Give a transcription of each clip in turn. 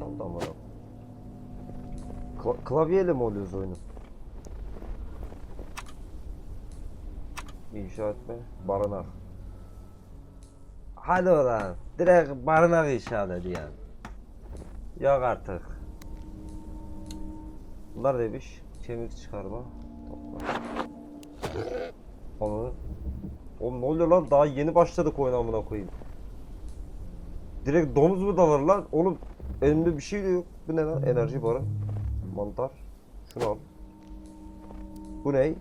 kaldı ama. Kla- klavyeyle mi oluyoruz oyunu? İnşa etme. Barınak. Hadi oradan. Direkt barınak inşa dedi yani. Yok artık. Bunlar neymiş? Kemik çıkarma. Topla. Onu. Oğlum ne oluyor lan? Daha yeni başladık oyuna amına koyayım. Direkt domuz mu dalar lan? Oğlum elimde bir şey de yok. Bu ne lan? Enerji barı. Mantar. Şunu al. Bu ne?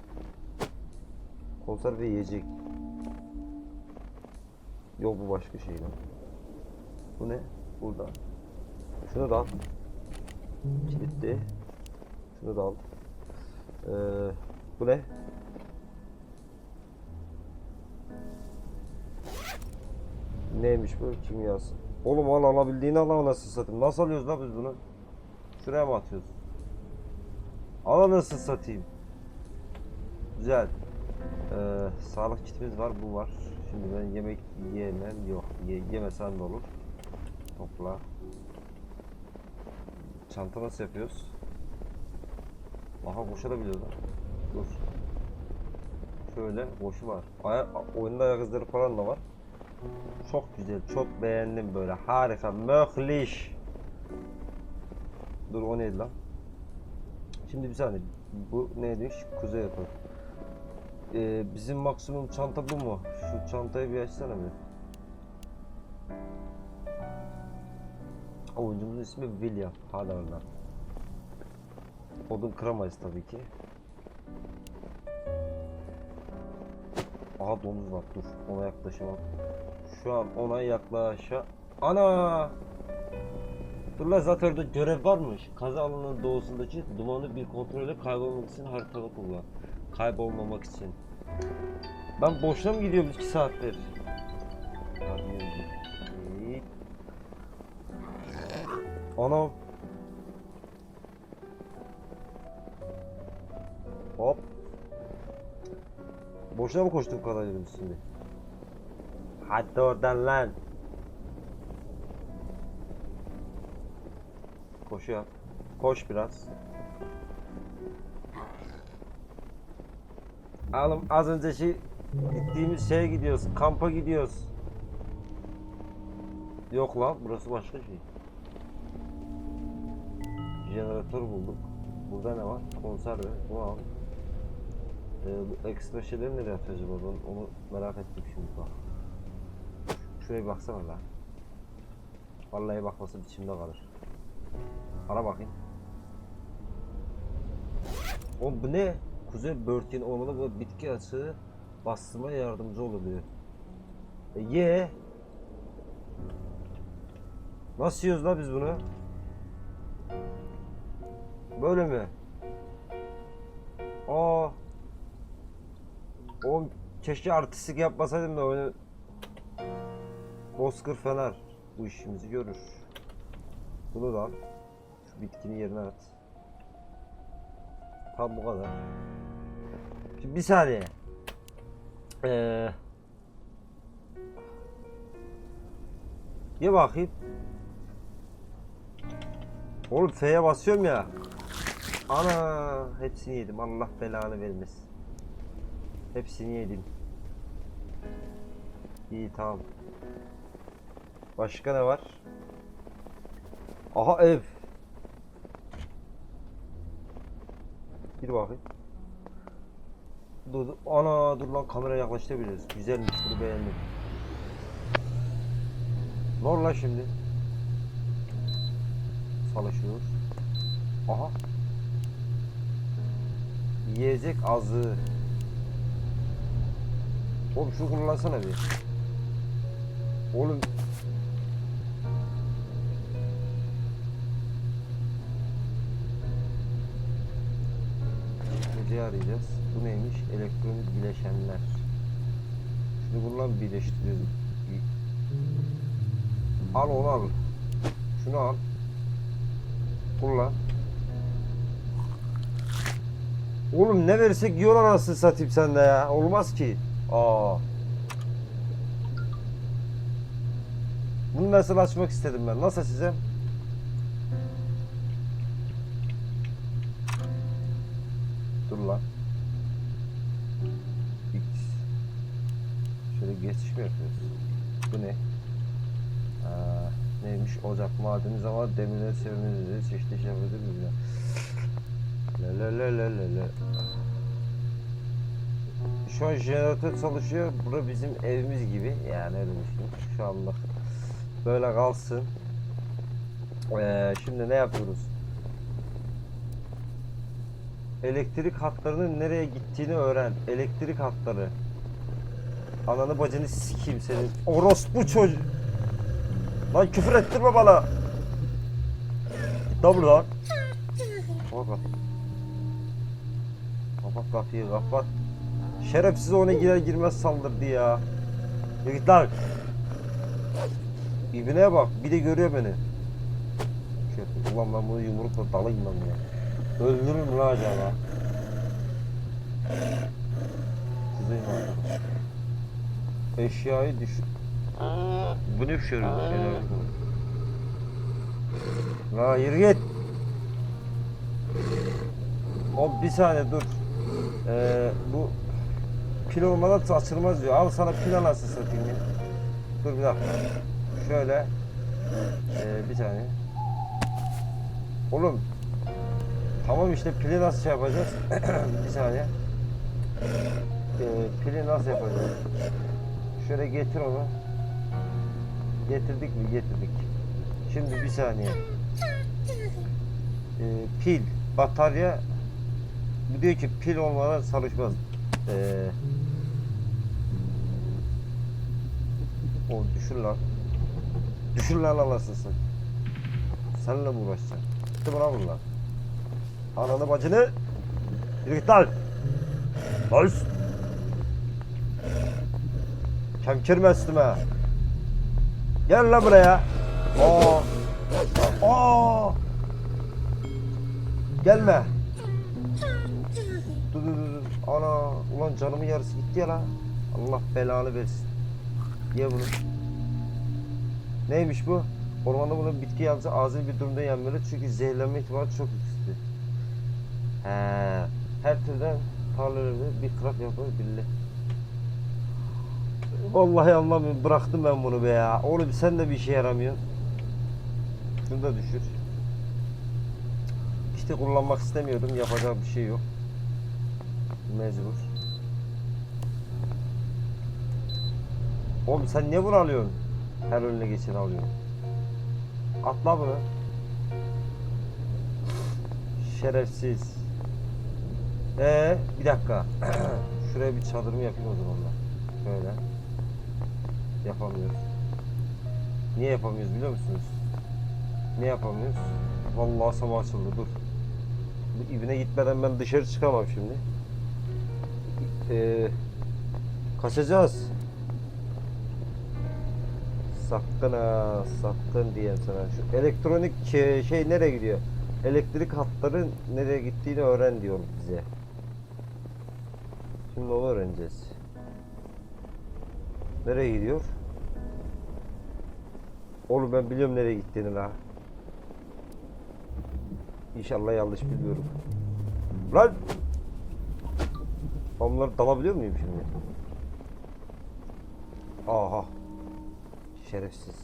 Konserve yiyecek. Yok bu başka şey lan. Bu ne? Burada. Şunu da al. Kilitli. Şunu da al. Ee, bu ne? Neymiş bu? Kimyası. Oğlum al alabildiğini al nasıl satayım. Nasıl alıyoruz lan biz bunu? Şuraya mı atıyoruz? Al nasıl satayım. Güzel. Ee, sağlık kitimiz var, bu var. Şimdi ben yemek yiyemem, yok. Ye yemesem de olur. Topla. Çanta nasıl yapıyoruz? Aha koşabiliyoruz lan. Dur. Şöyle koşu var. Aya oyunda ayak izleri falan da var. Çok güzel, çok beğendim böyle. Harika, möhliş. Dur o neydi lan? Şimdi bir saniye. Bu neymiş? Kuzey yapı. Ee, bizim maksimum çanta bu mu? Şu çantayı bir açsana bir. Oyuncumuzun ismi William. Hala orada. Odun kıramayız tabii ki. Aha domuz var dur ona yaklaşamam. Şu an ona yaklaşa... Ana! Dur lan zaten orada görev varmış. Kaza alanının doğusundaki dumanlı bir kontrole kaybolmak için haritada kullan. Kaybolmamak için. Ben boşuna mı gidiyorum 2 saattir? Anam. Hop. Boşuna mı koştum kadar dedim şimdi? Hadi oradan lan. Koşu yap. Koş biraz. Oğlum az önce şey gittiğimiz şeye gidiyoruz. Kampa gidiyoruz. Yok lan burası başka şey. Jeneratör bulduk. Burada ne var? Konserve. Al. Ee, ekstra şeyleri nereye acaba? Ben onu merak ettim şimdi bak. Şuraya bir baksana lan. Vallahi bakması içimde kalır. Ara bakayım. Oğlum bu ne? Kuzey börtgen olmalı bu bitki açığı bastıma yardımcı oluyor. E, ye. Nasıl yiyoruz la biz bunu? Böyle mi? Aa. Oğlum keşke artistik yapmasaydım da oyunu Bozkır Fener bu işimizi görür. Bunu da. Şu bitkini yerine at. Tam bu kadar. Şimdi bir saniye. Ee, ye bakayım. Oğlum F'ye basıyorum ya. Ana hepsini yedim. Allah belanı vermesin. Hepsini yedim. İyi tamam. Başka ne var? Aha ev. Gir bakayım. Dur, dur. Ana dur lan kamera yaklaştırabiliriz. Güzelmiş bunu beğendim. Ne lan şimdi? Çalışıyoruz. Aha. Yiyecek azı. Oğlum şunu kullansana bir. Oğlum Hocayı arayacağız. Bu neymiş? Elektronik bileşenler. Şimdi bununla birleştiriyoruz. Al onu al. Şunu al. Kullan. Oğlum ne versek yiyorlar anasını satayım sende ya. Olmaz ki. Aa. Bunu nasıl açmak istedim ben. Nasıl açacağım? Yapıyoruz? Bu ne? Aa, neymiş? Ocak madeni zaman demirler çevremizde çeşitli yapıyordu bilmem. La la la la la la. Şu an jeneratör çalışıyor. Bura bizim evimiz gibi. Yani öyle düşünün. Şu anlık böyle kalsın. Ee, şimdi ne yapıyoruz? Elektrik hatlarının nereye gittiğini öğren. Elektrik hatları. Ananı bacını sikeyim senin. Orospu çocuğu. Lan küfür ettirme bana. Git lan buradan. Kapat. Kapıyı kapat. Şerefsiz ona girer girmez saldırdı ya. Yürü git lan. İbine bak bir de görüyor beni. Şey, ulan ben bunu yumrukla dalayım ben ya. Öldürür mü lan acaba? Kızayım arkadaş. Eşyayı düşün. Bu ne pişiriyor? La yürü git. O bir saniye dur. Ee, bu pil olmadan açılmaz diyor. Al sana pil anasını satayım ya. Dur bir dakika. Şöyle. Ee, bir saniye. Oğlum. Tamam işte pili nasıl şey yapacağız? bir saniye. Ee, pili nasıl yapacağız? Şöyle getir onu. Getirdik mi? Getirdik. Şimdi bir saniye. Ee, pil, batarya bu diyor ki pil olmadan çalışmaz. Ee, o düşür lan. Düşür lan anasını. Seninle mi uğraşacaksın? Gitti lan bunlar? Ananı bacını. Yürü git lan. Lan. Kemkirme üstüme. Gel lan buraya. Aa. Aa. Gelme. Dur dur dur. Ana. Ulan canımın yarısı gitti ya lan. Allah belanı versin. Ye bunu. Neymiş bu? Ormanda bunun bitki yalnızca acil bir durumda yenmeli çünkü zehirlenme ihtimali çok yüksek. He. Her türden tarlalarda bir krap yapılır billi. Vallahi anlamıyorum. Bıraktım ben bunu be ya. Oğlum sen de bir işe yaramıyorsun. Şunu da düşür. İşte kullanmak istemiyordum. Yapacak bir şey yok. Mecbur. Oğlum sen niye bunu alıyorsun? Her önüne geçen alıyorsun. Atla bunu. Şerefsiz. Ee, bir dakika. Şuraya bir çadırımı yapayım o zaman ben. Şöyle. Yapamıyoruz. Niye yapamıyoruz biliyor musunuz? Ne yapamıyoruz? Vallahi sabah açıldı dur. Bu ibine gitmeden ben dışarı çıkamam şimdi. Ee, kaçacağız. Sakın ha, sakın diyeyim sana. Şu elektronik şey, şey nereye gidiyor? Elektrik hatları nereye gittiğini öğren diyor bize. Şimdi onu öğreneceğiz. Nereye gidiyor? Oğlum ben biliyorum nereye gittiğini la. İnşallah yanlış bilmiyorum. Lan! Onları dalabiliyor muyum şimdi? Aha. Şerefsiz.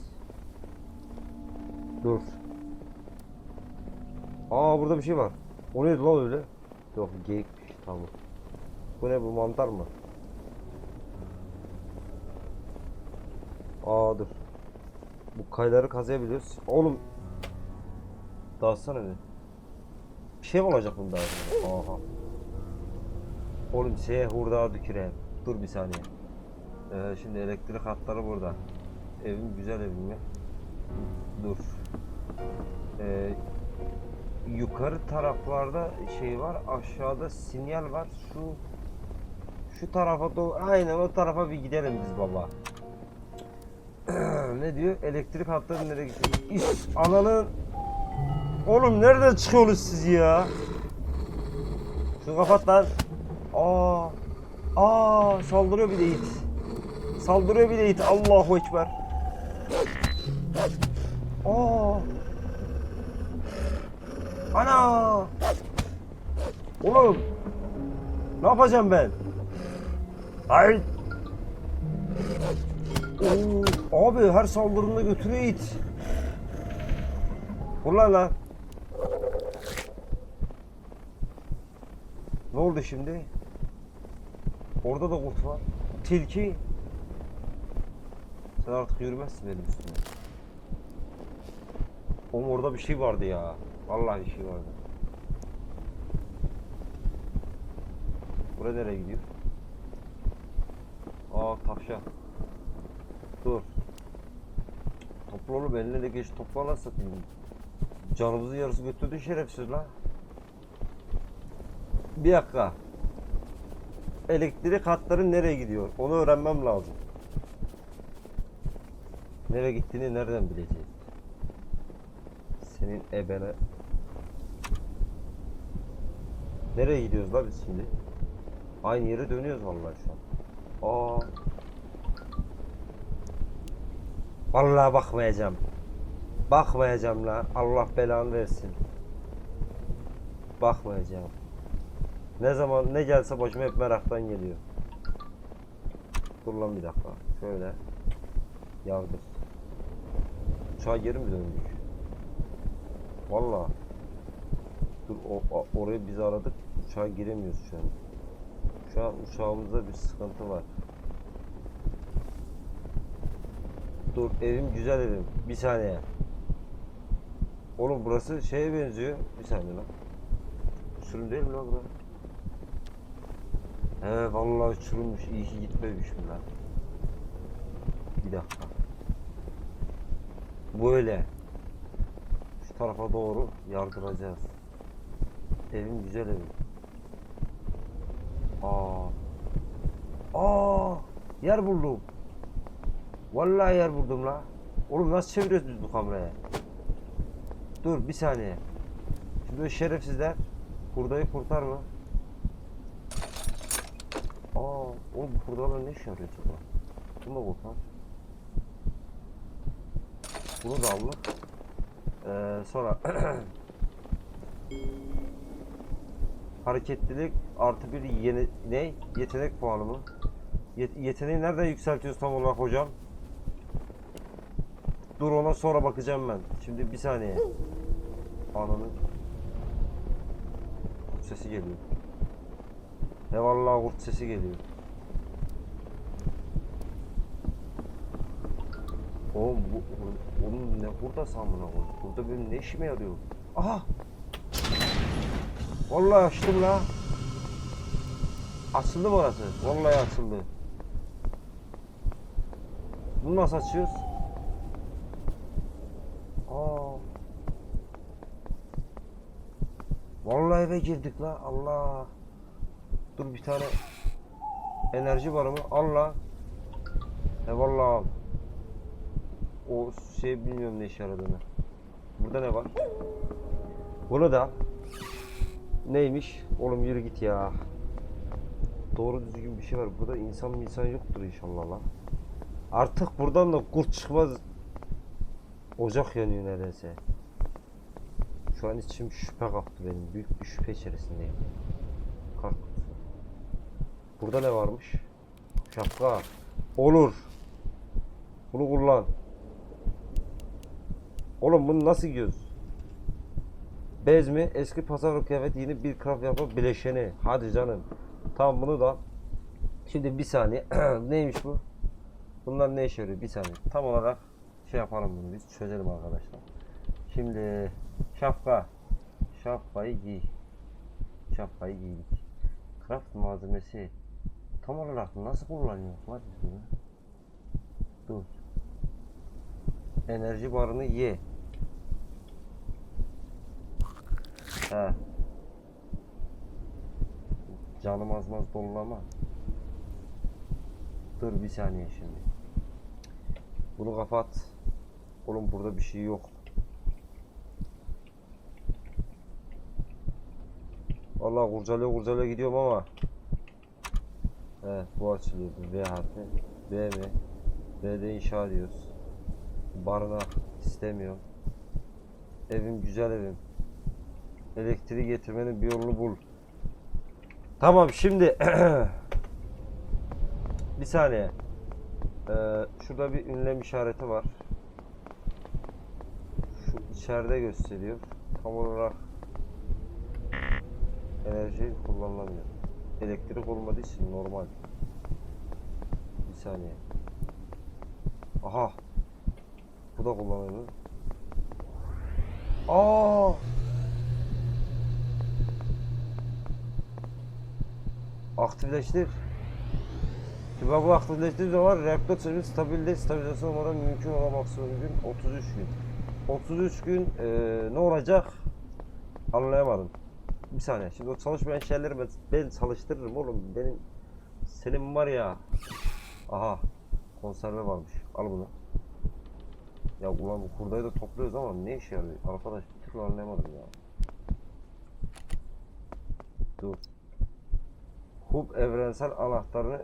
Dur. Aa burada bir şey var. O neydi lan öyle? Yok geyikmiş tamam. Bu ne bu mantar mı? Aa dur. Bu kayları kazıyabiliyoruz. Oğlum. Dağıtsana bir. Bir şey mi olacak bunda? Aha. Oğlum şeye hurdağa düküreyim. Dur bir saniye. Ee, şimdi elektrik hatları burada. Evim güzel evim mi? Dur. Ee, yukarı taraflarda şey var. Aşağıda sinyal var. Şu şu tarafa doğru aynen o tarafa bir gidelim biz baba. Ne diyor? Elektrik hatları nereye gidiyor? İş ananın Oğlum nereden çıkıyorsunuz siz ya? Şunu kapat lan. Aa. Aa saldırıyor bir de it. Saldırıyor bir de it. Allahu ekber. Aa. Ana. Oğlum Ne yapacağım ben? Ay. Oo, abi her saldırında götürüyor it. Ulan lan. Ne oldu şimdi? Orada da kurt var. Tilki. Sen artık yürümezsin benim üstüme. Oğlum orada bir şey vardı ya. Vallahi bir şey vardı. Buraya nereye gidiyor? Aa tavşan. Dur. Topla oğlum eline de geç topla lan satayım. Canımızın yarısı götürdü şerefsiz la. Bir dakika. Elektrik hatları nereye gidiyor? Onu öğrenmem lazım. Nereye gittiğini nereden bileceğiz? Senin ebene. Nereye gidiyoruz la biz şimdi? Aynı yere dönüyoruz vallahi şu an. Aa. Vallahi bakmayacağım. Bakmayacağım la. Allah belanı versin. Bakmayacağım. Ne zaman ne gelse başıma hep meraktan geliyor. Dur lan bir dakika. Şöyle. Yardır. Uçağa geri mi döndük? Vallahi. Dur o- oraya biz aradık. Uçağa giremiyoruz şu an. Şu an uçağımızda bir sıkıntı var. Dur evim güzel evim. Bir saniye. Oğlum burası şeye benziyor. Bir saniye lan. Uçurum değil mi lan bura? He vallahi uçurummuş. İyi ki gitmemişim lan. Bir dakika. Böyle. Şu tarafa doğru yardıracağız. Evim güzel evim. Aa. Aa, yer buldum. Vallahi yer buldum la. Oğlum nasıl çeviriyoruz biz bu kamerayı? Dur bir saniye. Şimdi şerefsizler hurdayı kurtar mı? Aa, oğlum bu hurdalar ne işe yarıyor acaba? Bunu da kurtar. Bunu da aldık. Ee, sonra hareketlilik artı bir yeni ne yetenek puanı mı? Yet- yeteneği nereden yükseltiyoruz tam olarak hocam? Dur ona sonra bakacağım ben. Şimdi bir saniye. Ananı. Kurt sesi geliyor. Ne vallahi kurt sesi geliyor. Oğlum bu onun ne burada samına koy. Burada benim ne işime yarıyor? Aha! Vallahi açtım la. Açıldı mı orası? Vallahi açıldı. Bunu nasıl açıyoruz? Aa. Vallahi eve girdik la. Allah. Dur bir tane enerji var mı? Allah. He vallahi al. O şey bilmiyorum ne işe yaradığını. Burada ne var? Bunu da. Neymiş? Oğlum yürü git ya. Doğru düzgün bir şey var. Burada insan insan yoktur inşallah lan. Artık buradan da kurt çıkmaz. Ocak yanıyor neredeyse. Şu an içim şüphe kaptı benim. Büyük bir şüphe içerisindeyim. Kalk. Burada ne varmış? Şapka. Olur. Bunu kullan. Oğlum bunu nasıl giyiyoruz? Bez mi? Eski pazar kıyafet yeni bir kraf yapıp bileşeni. Hadi canım. Tamam bunu da. Şimdi bir saniye. Neymiş bu? Bunlar ne işe yarıyor? Bir saniye. Tam olarak şey yapalım bunu biz çözelim arkadaşlar. Şimdi şapka. Şapkayı giy. Şapkayı giydik. Craft malzemesi. Tam olarak nasıl kullanıyor? Biz bunu. Dur. Enerji barını ye. He. Canım azmaz dolu ama. Dur bir saniye şimdi. Bunu kapat. Oğlum burada bir şey yok. Vallahi kurcalaya kurcalaya gidiyorum ama. Evet bu açılıyordu. V harfi. B mi? B'de inşa ediyoruz. Barınak istemiyorum. Evim güzel evim. Elektriği getirmenin bir yolunu bul. Tamam şimdi bir saniye. Ee, şurada bir ünlem işareti var. Şu içeride gösteriyor. Tam olarak enerji kullanılamıyor. Elektrik olmadığı için normal. Bir saniye. Aha. Bu da kullanılıyor. Aa! Aktifleştir. Ben bu aktifleştiği zaman reaktör çalışır stabilde stabilizasyon olmadan mümkün olan maksimum gün 33 gün. 33 gün eee, ne olacak? Anlayamadım. Bir saniye. Şimdi o çalışmayan şeyleri ben, ben çalıştırırım oğlum. Benim senin var ya. Aha. Konserve varmış. Al bunu. Ya ulan bu kurdayı da topluyoruz ama ne işe yarıyor? Arkadaş bir türlü anlayamadım ya. Dur. Hub evrensel anahtarını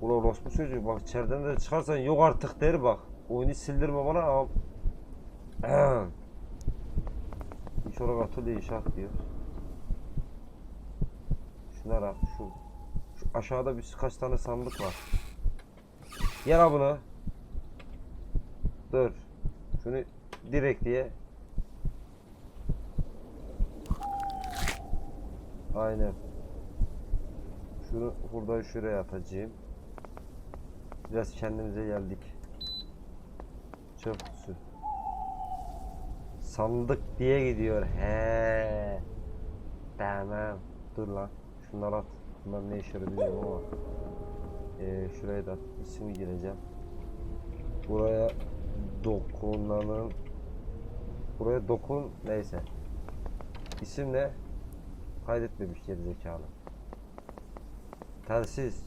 Ulan orospu çocuğu bak içeriden de çıkarsan yok artık der bak. Oyunu sildirme bana olarak atölye inşaat diyor. Şunlar al şu, şu aşağıda bir kaç tane sandık var. Yer al bunu. Dur. Şunu direkt diye. Aynen. Şunu buradan şuraya atacağım. Biraz kendimize geldik. Çöp kutusu. Sandık diye gidiyor. He. Tamam. Dur lan. Şunları at. Bunlar ne işe yarıyor ama. Ee, şuraya da ismi gireceğim. Buraya dokunanın Buraya dokun neyse. İsim ne? Kaydetmemiş gerizekalı. Telsiz.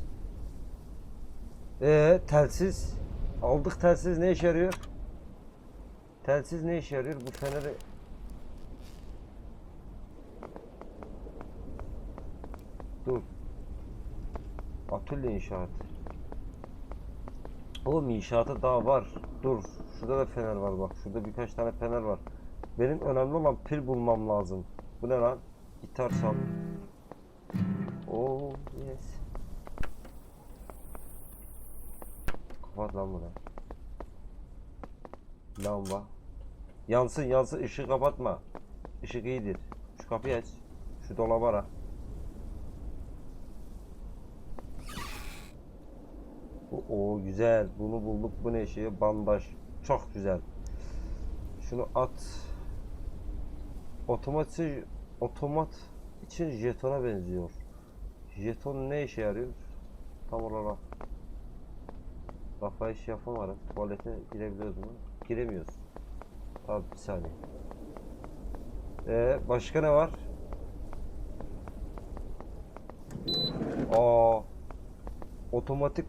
Ee, telsiz. Aldık telsiz ne işe yarıyor? Telsiz ne işe yarıyor? Bu feneri Dur. Atölye inşaat. Oğlum inşaata daha var. Dur. Şurada da fener var bak. Şurada birkaç tane fener var. Benim önemli olan pil bulmam lazım. Bu ne lan? Gitar çal. Oh yes. Kapat lan bunu. Lamba. Yansın yansın ışığı kapatma. Işık iyidir. Şu kapıyı aç. Şu dolabı ara. O güzel. Bunu bulduk. Bu ne şey? Bandaj. Çok güzel. Şunu at. Otomatik otomat için jetona benziyor. Jeton ne işe yarıyor? Tam olarak. Kafayı iş yapamadım. Tuvalete girebiliyoruz mu? Giremiyoruz. Abi bir saniye. Ee, başka ne var? Aa, otomatik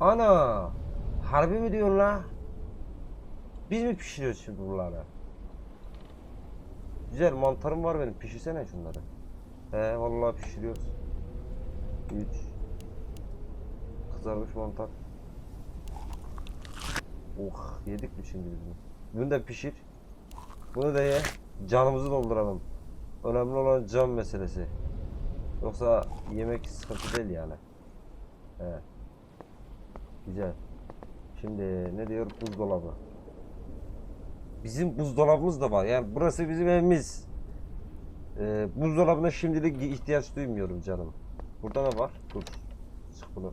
Ana! Harbi mi diyorsun la? Biz mi pişiriyoruz şimdi bunları? Güzel mantarım var benim. Pişirsene şunları. He vallahi pişiriyoruz. 3 Kızarmış mantar. Oh yedik mi şimdi biz bunu? Bunu da pişir. Bunu da ye. Canımızı dolduralım. Önemli olan can meselesi. Yoksa yemek sıkıntı değil yani. He. Güzel. Şimdi ne diyor buzdolabı. Bizim buzdolabımız da var. Yani burası bizim evimiz. Ee, buzdolabına şimdilik ihtiyaç duymuyorum canım. Burada ne var? Dur. Çık bunu.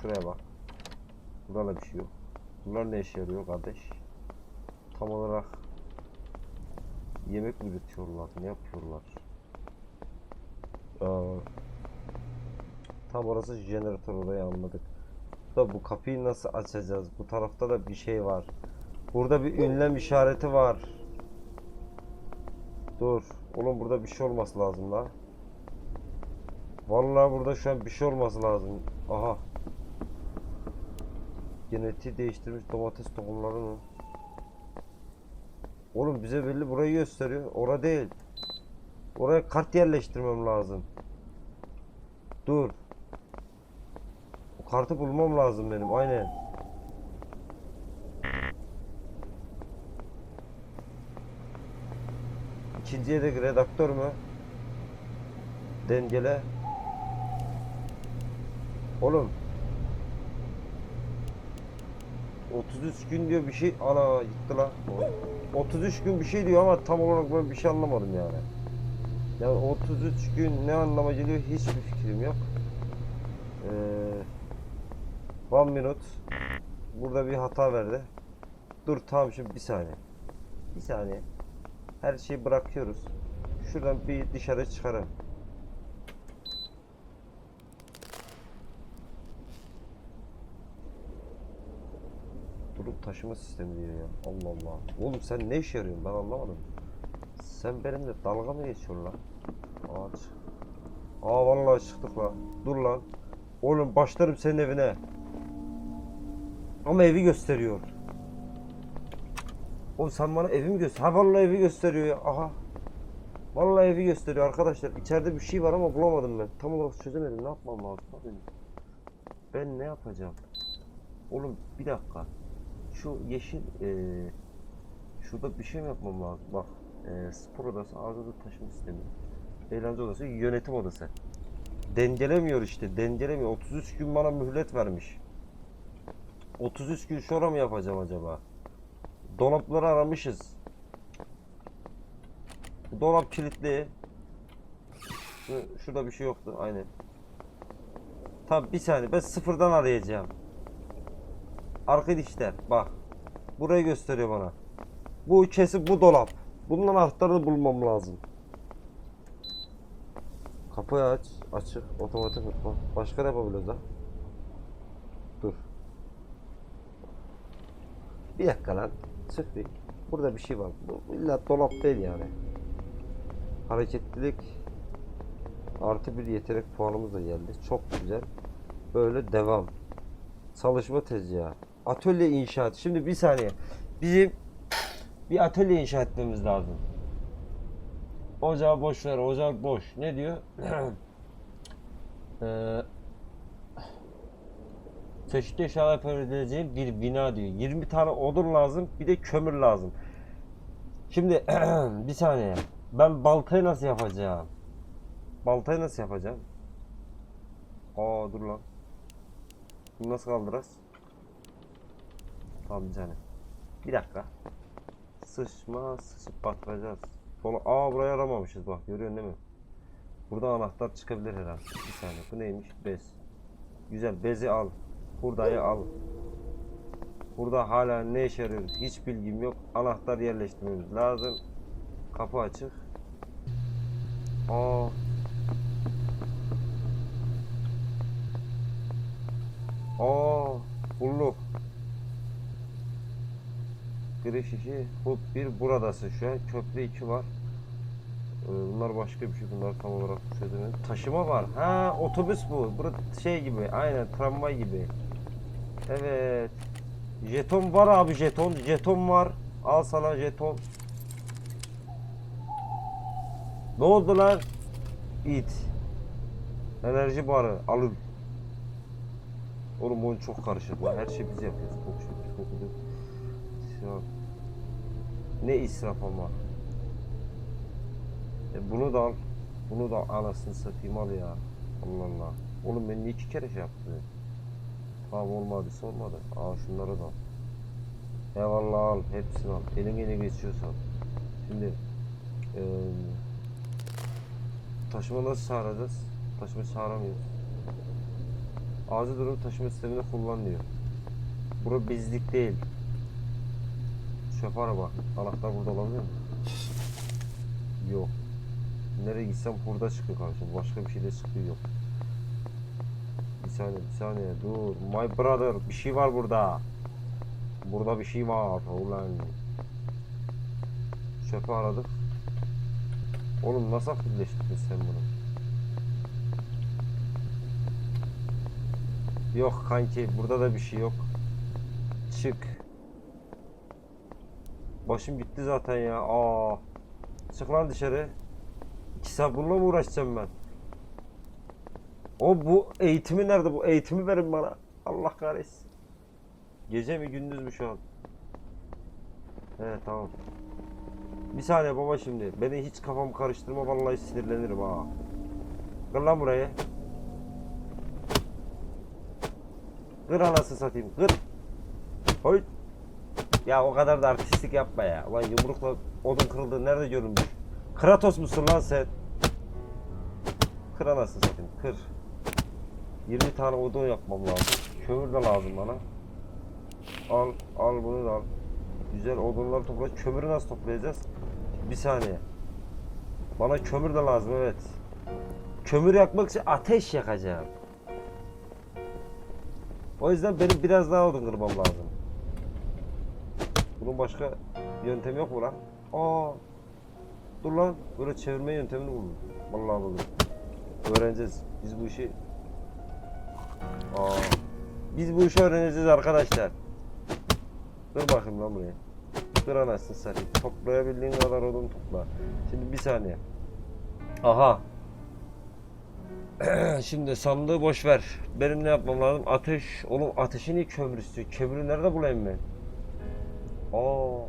Şuraya bak. Burada da bir şey yok. Bunlar ne işe yarıyor kardeş? Tam olarak yemek mi üretiyorlar? Ne yapıyorlar? Aa, tam orası jeneratör orayı anladık. Da bu kapıyı nasıl açacağız? Bu tarafta da bir şey var. Burada bir ünlem işareti var. Dur. Oğlum burada bir şey olması lazım la. Vallahi burada şu an bir şey olması lazım. Aha. Genetiği değiştirmiş domates tohumları mı? Oğlum bize belli burayı gösteriyor. Ora değil. Oraya kart yerleştirmem lazım. Dur. O kartı bulmam lazım benim. Aynen. İkinci yedek redaktör mü? Dengele. Oğlum 33 gün diyor bir şey. Ana gitti lan. 33 gün bir şey diyor ama tam olarak ben bir şey anlamadım yani. Yani 33 gün ne anlama geliyor hiçbir fikrim yok. Ee, one minute. Burada bir hata verdi. Dur tamam şimdi bir saniye. Bir saniye. Her şeyi bırakıyoruz. Şuradan bir dışarı çıkarım. Durup taşıma sistemi diyor ya. Allah Allah. Oğlum sen ne işe yarıyorsun ben anlamadım. Sen benimle dalga mı geçiyorsun lan? Ağaç. Aa vallahi çıktık lan. Dur lan. Oğlum başlarım senin evine. Ama evi gösteriyor. Oğlum sen bana evi mi göster? Ha vallahi evi gösteriyor ya. Aha. Vallahi evi gösteriyor arkadaşlar. İçeride bir şey var ama bulamadım ben. Tam olarak çözemedim. Ne yapmam lazım? Ben ne yapacağım? Oğlum bir dakika. Şu yeşil eee şurada bir şey mi yapmam lazım? Bak eee spor odası, ağzı taşıma sistemi. Eğlence odası, yönetim odası. Dengelemiyor işte, dengelemiyor. 33 gün bana mühlet vermiş. 33 gün sonra mı yapacağım acaba? Dolapları aramışız. Dolap kilitli. Şu- Şurada bir şey yoktu, aynen. Tabi bir saniye, ben sıfırdan arayacağım. Arkadaşlar bak. Burayı gösteriyor bana. Bu kesin bu dolap. Bunun anahtarını bulmam lazım. Kapıyı aç. Açık. Otomatik. Başka ne yapabiliyoruz ha? Dur. Bir dakika lan. Bir. Burada bir şey var. Bu illa dolap değil yani. Hareketlilik artı bir yetenek puanımız da geldi. Çok güzel. Böyle devam. Çalışma tezgahı. Atölye inşaat. Şimdi bir saniye. Bizim bir atölye inşa etmemiz lazım. Ocağı boş ver. Ocak boş. Ne diyor? Eee çeşitli eşyalar yapabileceğim bir bina diyor. 20 tane odun lazım. Bir de kömür lazım. Şimdi bir saniye. Ben baltayı nasıl yapacağım? Baltayı nasıl yapacağım? Aa dur lan. Bunu nasıl kaldıracağız? Bir saniye. Bir dakika. Sıçma sıçıp batıracağız. Sonra aa burayı aramamışız bak görüyorsun değil mi? Burada anahtar çıkabilir herhalde. Bir saniye bu neymiş? Bez. Güzel bezi al. Hurdayı al. Burada hala ne işe yarıyor hiç bilgim yok. Anahtar yerleştirmemiz lazım. Kapı açık. Aa. Aa, bulduk. Giriş işi bu bir buradasın şu an. Köprü 2 var. Ee, bunlar başka bir şey. Bunlar tam olarak çözemedim. Taşıma var. Ha otobüs bu. Burada şey gibi. Aynen tramvay gibi. Evet. Jeton var abi jeton. Jeton var. Al sana jeton. Ne oldu lan? İt. Enerji barı. Alın. Oğlum oyun çok karışık. Her şeyi biz yapıyoruz. Çok şükür. Çok şükür. Ne israf ama. E bunu da al. Bunu da anasını satayım al ya. Allah Allah. Oğlum ben niye iki kere şey yaptı? Tamam olmadıysa olmadı. Aa şunları da al. Eyvallah al. Hepsini al. Elin eline geçiyorsan. Şimdi eee taşıma nasıl çağıracağız? Taşıma çağıramıyoruz. Acil durum taşıma sistemini kullan diyor. Bura bizlik değil. Şoför araba. Anahtar burada olabilir mi? Yok. Nereye gitsem burada çıkıyor kardeşim. Başka bir şey de çıkıyor yok. Bir saniye bir saniye dur. My brother bir şey var burada. Burada bir şey var. Ulan. Şoför aradık. Oğlum nasıl aktifleştirdin sen bunu? Yok kanki burada da bir şey yok. Çık. Başım gitti zaten ya. Aa. Çık lan dışarı. İki saat mı uğraşacağım ben? O bu eğitimi nerede bu? Eğitimi verin bana. Allah kahretsin. Gece mi gündüz mü şu an? Evet tamam. Bir saniye baba şimdi. Beni hiç kafam karıştırma vallahi sinirlenirim ha. Kır lan burayı. Kır anasını satayım kır. Hoy. Ya o kadar da artistlik yapma ya. Ulan yumrukla odun kırıldı nerede görünmüş? Kratos musun lan sen? Kır anasını satayım kır. 20 tane odun yapmam lazım. Kömür de lazım bana. Al al bunu da al. Güzel odunları topla. Kömürü nasıl toplayacağız? Bir saniye. Bana kömür de lazım evet. Kömür yakmak için ateş yakacağım. O yüzden benim biraz daha odun kırmam lazım. Bunun başka yöntemi yok mu lan? Aa. Dur lan. Böyle çevirme yöntemini buldum. Vallahi buldum. Öğreneceğiz. Biz bu işi Aa. Biz bu işi öğreneceğiz arkadaşlar. Dur bakayım lan buraya. Dur anasını satayım. Toplayabildiğin kadar odun topla. Şimdi bir saniye. Aha. Şimdi sandığı boş ver. Benim ne yapmam lazım? Ateş. Oğlum ateşi niye kömür istiyor? Kömürü nerede bulayım ben? Aa.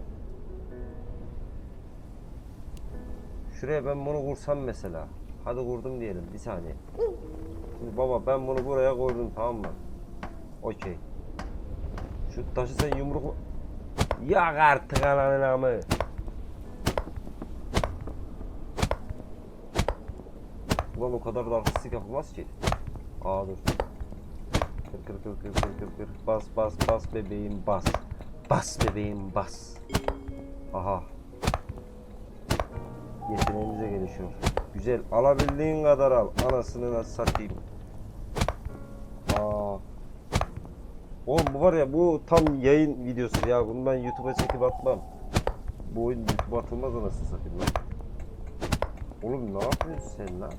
Şuraya ben bunu kursam mesela. Hadi kurdum diyelim. Bir saniye. Şimdi baba ben bunu buraya koydum tamam mı? Okey. Şu taşı sen yumrukla... Yak artık ananın amı. Ulan o kadar da artistik yapılmaz ki. Aa dur. Kır kır kır kır kır kır kır. Bas bas bas bebeğim bas. Bas bebeğim bas. Aha. Yeteneğimize gelişiyor. Güzel. Alabildiğin kadar al. Anasını nasıl satayım. Aa. Oğlum bu var ya bu tam yayın videosu ya. Bunu ben YouTube'a çekip atmam. Bu oyun YouTube'a atılmaz anasını satayım lan. Oğlum ne yapıyorsun sen lan?